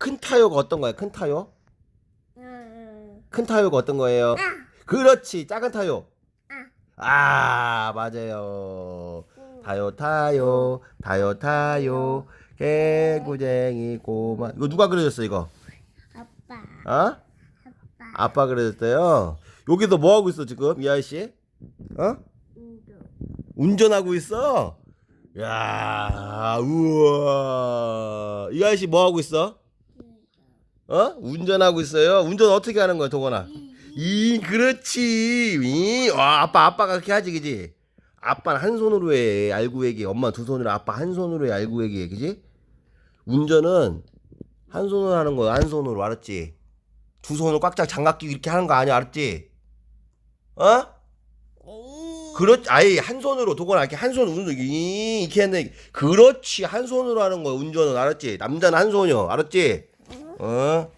큰 타요가 어떤 거야? 큰 타요? 응. 큰 타요가 어떤 거예요? 그렇지, 작은 타요. 아, 맞아요. 타요, 타요, 타요, 타요. 개구쟁이 꼬마. 이거 누가 그려줬어, 이거? 아빠. 어? 아빠. 아빠 그려줬어요. 여기서 뭐 하고 있어, 지금? 이 아저씨? 어? 운동. 운전하고 있어? 야, 우와. 이 아저씨 뭐 하고 있어? 어? 운전하고 있어요. 운전 어떻게 하는 거야, 도건아? 이, 그렇지. 이, 와, 아빠, 아빠가 그렇게 하지, 그지? 아빠는 한 손으로 해, 알고 얘기해. 엄마 두 손으로, 아빠 한 손으로 해, 알고 얘기해, 그지? 운전은 한 손으로 하는 거야, 한 손으로, 알았지? 두 손으로 꽉 짝 장갑 끼고 이렇게 하는 거 아니야, 알았지? 어? 그렇지, 아예 한 손으로 도건아 이렇게 한 손 운전 이- 이렇게 했는데 그렇지 한 손으로 하는 거야 운전은 알았지? 남자는 한 손이요, 알았지? 어?